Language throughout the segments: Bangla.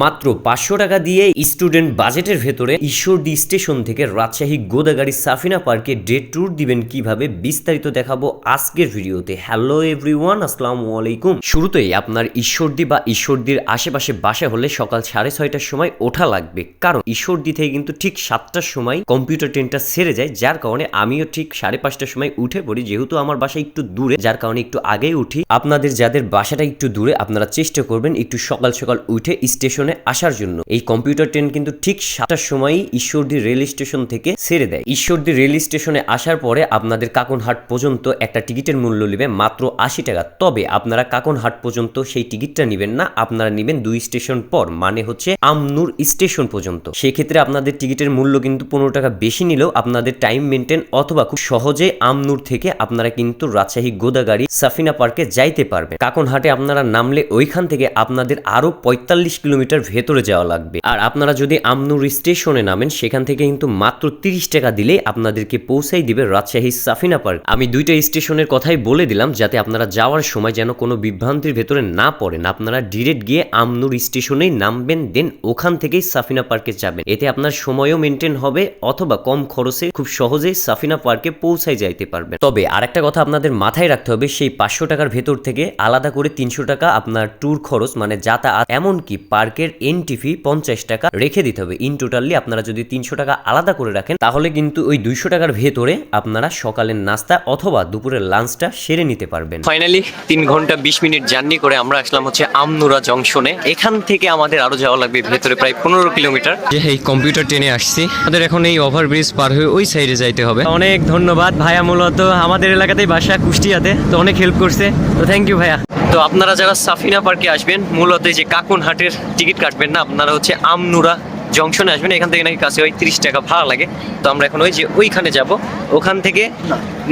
মাত্র পাঁচশো টাকা দিয়ে স্টুডেন্ট বাজেটের ভেতরে ঈশ্বরদী স্টেশন থেকে রাজশাহী গোদাগাড়ি সাফিনা পার্কে ডে ট্যুর দিবেন কীভাবে বিস্তারিত দেখাবো আজকের ভিডিওতে। হ্যালো এভরিওয়ান, আসসালামু আলাইকুম। শুরুতেই আপনার ঈশ্বরদী বা ঈশ্বরদীর আশেপাশে বাসা হলে সকাল সাড়ে ছয়টার সময় ওঠা লাগবে। কারণ ঈশ্বরদী থেকে কিন্তু ঠিক সাতটার সময় কম্পিউটার ট্রেনটা সেরে যায়, যার কারণে আমিও ঠিক সাড়ে পাঁচটার সময় উঠে পড়ি। যেহেতু আমার বাসা একটু দূরে, যার কারণে একটু আগেই উঠি। আপনাদের যাদের বাসাটা একটু দূরে, আপনারা চেষ্টা করবেন একটু সকাল সকাল উঠে স্টেশনে আসার জন্য। এই কম্পিউটার ট্রেন কিন্তু ঠিক সাতটার সময়ই ঈশ্বরদী রেল স্টেশন থেকে ছেড়ে দেয়। ঈশ্বরদী রেল স্টেশনে আসার পরে আপনাদের কাকনহাট পর্যন্ত একটা টিকিটের মূল্য নেবে মাত্র আশি টাকা। তবে আপনারা কাকনহাট পর্যন্ত সেই টিকিটটা নেবেন না, আপনারা নেবেন দুই স্টেশন পর মানে হচ্ছে আমনুর স্টেশন পর্যন্ত। সেক্ষেত্রে আপনাদের টিকিটের মূল্য কিন্তু পনেরো টাকা বেশি নিলেও আপনাদের টাইম মেনটেন অথবা খুব সহজে আমনুর থেকে আপনারা কিন্তু রাজশাহী গোদাগাড়ি সাফিনা পার্কে যাইতে পারবেন। কাকনহাটে আপনারা নামলে ওইখান থেকে আপনাদের আরও পঁয়তাল্লিশ কিলোমিটার ভেতরে যাওয়া লাগবে। আর আপনারা যদি আমনুর স্টেশনে নামেন, সেখান থেকে কিন্তু মাত্র তিরিশ টাকা দিলে আপনাদেরকে পৌঁছাই দিবে রাজশাহী সাফিনা পার্ক। আমি দুইটা স্টেশনের কথাই বলে দিলাম, যাতে আপনারা যাওয়ার সময় যেন কোনো বিভ্রান্তির ভেতরে না পড়েন। আপনারা ডিরেক্ট গিয়ে আমনুর স্টেশনেই নামবেন, দেন ওখান থেকেই সাফিনা পার্কে যাবেন। এতে আপনার সময়ও মেনটেন হবে, অথবা কম খরচে খুব সহজেই সাফিনা পার্কে পৌঁছাই যাইতে পারবেন। তবে আরেকটা কথা আপনাদের মাথায় রাখতে হবে, সেই পাঁচশো টাকার ভেতর থেকে আলাদা করে তিনশো টাকা আপনার ট্যুর খরচ মানে যাতায়াত, এমনকি পার্কের এন্ট্রি ফি পঞ্চাশ টাকা রেখে দিতে হবে। ইন টোটালি আপনারা যদি তিনশো টাকা আলাদা করে রাখেন তাহলে কিন্তু ওই দুইশো টাকার ভেতরে আপনারা সকালের নাস্তা অথবা দুপুরের লাঞ্চটা সেরে নিতে পারবেন। ফাইনালি তিন ঘণ্টা বিশ মিনিট জার্নি করে আমরা আসলাম হচ্ছে আমনুরা জংশনে। এখান থেকে আমাদের আরও যাওয়া লাগবে ভেতরে প্রায় পনেরো কিলোমিটার। যে এই কম্পিউটার ট্রেনে আসছি আমাদের এখন এই ওভারব্রিজ পার হয়ে ওই সাইডে যাইতে হবে। অনেক ধন্যবাদ ভাইয়া মূলত আমাদের এলাকাতেই বাসা কুষ্টিয়াতে তো অনেক হেল্প করছে। তো থ্যাংক ইউ ভাইয়া। তো আপনারা যারা সাফিনা পার্কে আসবেন মূলত এই যে কাকুনহাটের টিকিট কাটবেন না আপনারা হচ্ছে আমনুরা জংশনে আসবেন এখান থেকে নাকি কাছে ওই তিরিশ টাকা ভাড়া লাগে। তো আমরা এখন ওই যে ওইখানে যাব ওখান থেকে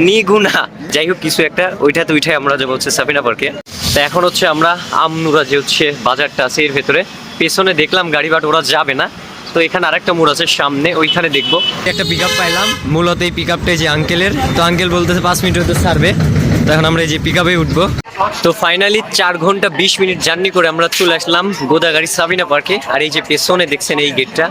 নিগুনা। যাই হোক কিছু একটা ওইটাতে উঠে আমরা যাব হচ্ছে সাফিনা পার্কে। তো এখন হচ্ছে আমরা আমনুরা যে হচ্ছে বাজারটা আছে এর ভেতরে পেছনে দেখলাম গাড়ি বাট ওরা যাবে না। তো এখানে আরেকটা মোড় আছে সামনে ওইখানে দেখব। একটা পিক আপ পাইলাম মূলত এই পিক আপটা যে আঙ্কেলের তো আঙ্কেল বলতেছে পাঁচ মিনিট হতে ছাড়বে। তো এখন আমরা এই যে পিক আপে উঠবো। তো ফাইনালি চার ঘণ্টা বিশ মিনিট জার্নি করে আমরা চলে আসলাম গোদাগাড়ি সাবিনা পার্কে আর এই যে পেছনে দেখছেন এই গেটটা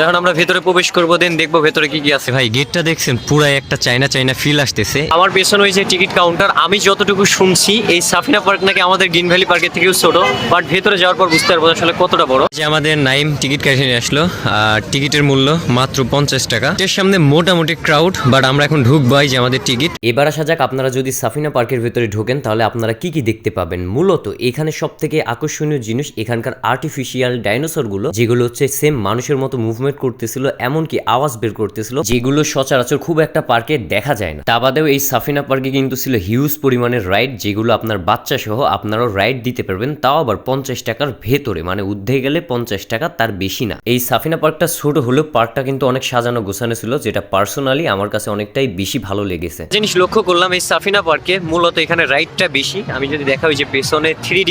এখন আমরা ভেতরে প্রবেশ করব দেন দেখব ভেতরে কি কি আছে। ভাই গেটটা দেখছেন পুরাই একটা চাইনা চাইনা ফিল আসতেছে। আমার পেছনে ওই যে টিকিট কাউন্টার আমি যতটুকু শুনছি এই সাফিনা পার্ক নাকি আমাদের গ্রিন ভ্যালি পার্কের থেকেও ছোট বাট ভেতরে যাওয়ার পর বুঝতে পারব আসলে কতটা বড়। যে আমাদের নাইম টিকিট কেটে নিয়ে আসলো আর টিকিটের মূল্য মাত্র পঞ্চাশ টাকা। এর সামনে মোটামুটি ক্রাউড বাট আমরা এখন ঢুকবো এই যে আমাদের টিকিট এবার আসা যাক আপনারা যদি সাফিনা পার্কের ভেতরে ঢোকেন তাহলে আপনারা কি কি দেখতে পাবেন? মূলত এখানে সব থেকে আকর্ষণীয় জিনিস এখানকার আর্টিফিশিয়াল ডাইনোসরগুলো যেগুলো হচ্ছে সেম মানুষের মতো মুভমেন্ট করতেছিল, এমনকি আওয়াজ বের করতেছিল, যেগুলো সচরাচর খুব একটা পার্কে দেখা যায় না। তা বাদেও এই সাফিনা পার্কে কিন্তু ছিল হিউজ পরিমাণের রাইড যেগুলো আপনার বাচ্চা সহ আপনারও রাইড দিতে পারবেন, তাও আবার পঞ্চাশ টাকার ভেতরে মানে ঊর্ধ্বে গেলে পঞ্চাশ টাকা তার বেশি না। এই সাফিনা পার্কটা ছোট হলেও পার্কটা কিন্তু অনেক সাজানো গোছানো ছিল, যেটা পার্সোনালি আমার কাছে অনেকটাই বেশি ভালো লেগেছে। জিনিস লক্ষ্য করলাম, এই সাফিনা পার্কে মূলত এখানে রাইডটা বেশি। আমি যদি দেখা ওই যে পেছনে থ্রি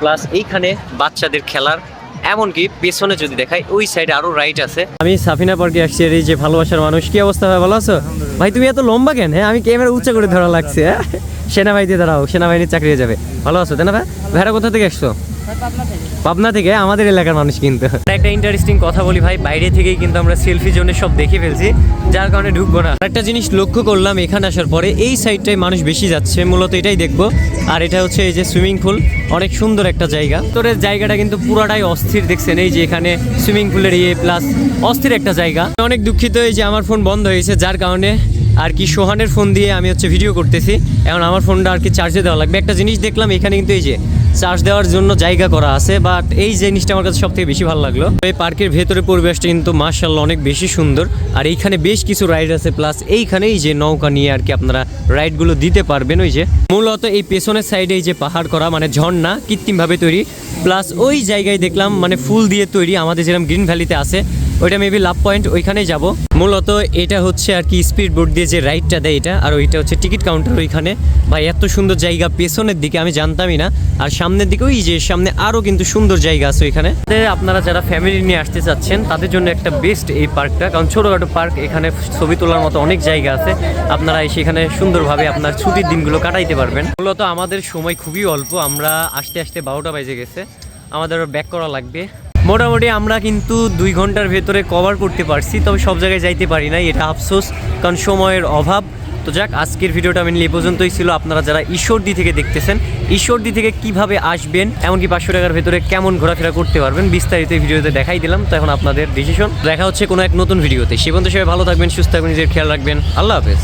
প্লাস এইখানে বাচ্চাদের খেলার এমনকি পেছনে যদি দেখাই ওই সাইডে আরও রাইট আছে। আমি সাফিনা পার্কে আসছি এর এই যে ভালোবাসার মানুষ। কি অবস্থা হয় ভালো আছো? ভাই তুমি এত লম্বা কেন? হ্যাঁ আমি ক্যামেরা উচ্চ করে ধরা লাগছে হ্যাঁ? সেনাবাহিনীতে দাঁড়াও সেনাবাহিনীর চাকরি হয়ে যাবে। ভালো আছো তাই না ভাই? ভাইরা কোথা থেকে আসছো? পাবনা থেকে। আমাদের এলাকার মানুষ কিন্তু। একটা ইন্টারেস্টিং কথা বলি ভাই বাইরে থেকেই কিন্তু আমরা সেলফি জোনে সব দেখে ফেলছি যার কারণে ঢুকবো না। একটা জিনিস লক্ষ্য করলাম এখানে আসার পরে এই সাইডটায় মানুষ বেশি যাচ্ছে মূলত এটাই দেখব। আর এটা হচ্ছে এই যে সুইমিং পুল অনেক সুন্দর একটা জায়গা। তোরের জায়গাটা কিন্তু পুরাটাই অস্থির দেখছেন? এই যে এখানে সুইমিং পুলের ইয়ে প্লাস অস্থির একটা জায়গা। অনেক দুঃখিত এই যে আমার ফোন বন্ধ হয়েছে যার কারণে আর কি সোহানের ফোন দিয়ে আমি হচ্ছে ভিডিও করতেছি। এখন আমার ফোনটা আর কি চার্জে দেওয়া লাগবে। একটা জিনিস দেখলাম এখানে কিন্তু এই যে চার্জ দেওয়ার জন্য জায়গা করা আছে বাট এই জিনিসটা আমার কাছে সব থেকে বেশি ভালো লাগল। এই পার্কের ভেতরে পরিবেশটা কিন্তু মার্শাল্লাহ অনেক বেশি সুন্দর, আর এইখানে বেশ কিছু রাইড আছে প্লাস এইখানেই যে নৌকা নিয়ে আর কি আপনারা রাইডগুলো দিতে পারবেন, ওই যে মূলত এই পেছনের সাইডে এই যে পাহাড় করা মানে ঝর্ণা কৃত্রিমভাবে তৈরি প্লাস ওই জায়গায় দেখলাম মানে ফুল দিয়ে তৈরি আমাদের যেরকম গ্রিন ভ্যালিতে আছে ওইটা মেবি লাভ পয়েন্ট ওইখানেই যাব। মূলত এটা হচ্ছে আর কি স্পিড বোট দিয়ে যে রাইডটা দেয় এটা, আর ওইটা হচ্ছে টিকিট কাউন্টার ওইখানে। ভাই, এত সুন্দর জায়গা পেছনের দিকে আমি জানতামই না, আর সামনের দিকে ওই যে সামনে আরও কিন্তু সুন্দর জায়গা আছে ওইখানে। আপনারা যারা ফ্যামিলি নিয়ে আসতে চাচ্ছেন, তাদের জন্য একটা বেস্ট এই পার্কটা কারণ ছোটোখাটো পার্ক এখানে ছবি তোলার মতো অনেক জায়গা আছে। আপনারা সেখানে সুন্দরভাবে আপনার ছুটির দিনগুলো কাটাইতে পারবেন। মূলত আমাদের সময় খুবই অল্প, আমরা আসতে আসতে বারোটা বাজে গেছে। আমাদের ব্যাক করা লাগবে। মোটামুটি আমরা কিন্তু দুই ঘণ্টার ভেতরে কভার করতে পারছি, তবে সব জায়গায় যাইতে পারি নাই, এটা আফসোস, কারণ সময়ের অভাব। তো যাক, আজকের ভিডিওটা মেনলি এই পর্যন্তই ছিল। আপনারা যারা ঈশ্বরদী থেকে দেখতেছেন, ঈশ্বরদী থেকে কীভাবে আসবেন, এমনকি পাঁচশো টাকার ভেতরে কেমন ঘোরাফেরা করতে পারবেন, বিস্তারিত ভিডিওতে দেখাই দিলাম। তো এখন আপনাদের ডিসিশন দেখা হচ্ছে কোনো এক নতুন ভিডিওতে। সে পর্যন্ত সবাই ভালো থাকবেন, সুস্থ থাকবেন, নিজের খেয়াল রাখবেন। আল্লাহ হাফেজ।